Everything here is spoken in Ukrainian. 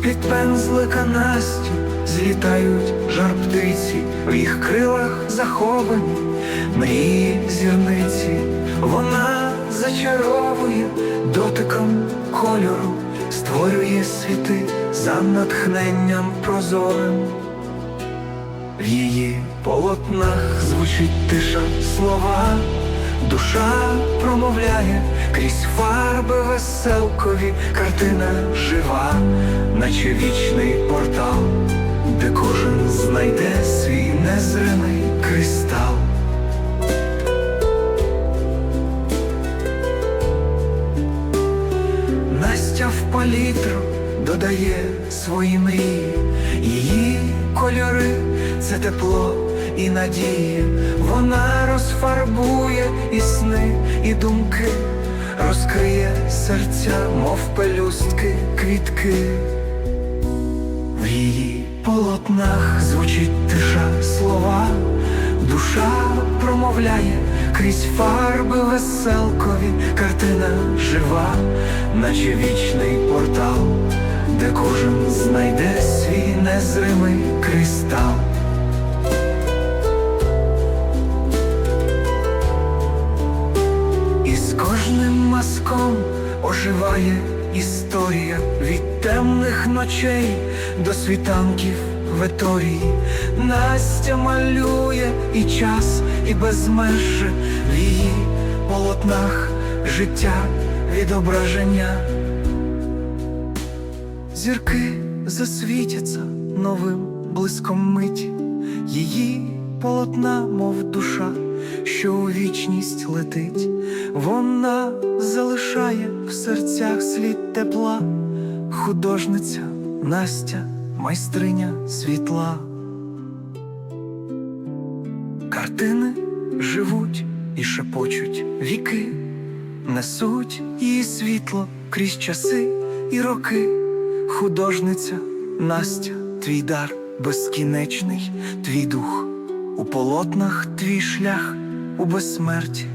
З-під пензлика Насті злітають жар птиці, в їх крилах заховані мрії зірниці. Вона зачаровує дотиком кольору, створює світи за натхненням прозорим. В її полотнах звучить тиша слова, душа промовляє крізь фарби веселкові, картина жива, наче вічний портал, де кожен знайде свій незримий кристал. Настя в палітру додає свої мрії, її кольори це тепло і надія. Вона розфарбує і сни, і думки, розкриє серця, мов пелюстки, квітки. В її полотнах звучить тиша слова, душа промовляє крізь фарби веселкові, картина жива, наче вічний портал, де кожен знайде свій незримий кожним мазком оживає історія від темних ночей до світанків в еторії. Настя малює і час, і безмежже в її полотнах життя відображення. Зірки засвітяться новим блиском миті, її полотна, мов душа, що у вічність летить, вона залишає в серцях слід тепла, художниця Настя, майстриня світла. Картини живуть і шепочуть віки, несуть її світло крізь часи і роки. Художниця Настя, твій дар безкінечний, твій дух у полотнах твій шлях у безсмерті.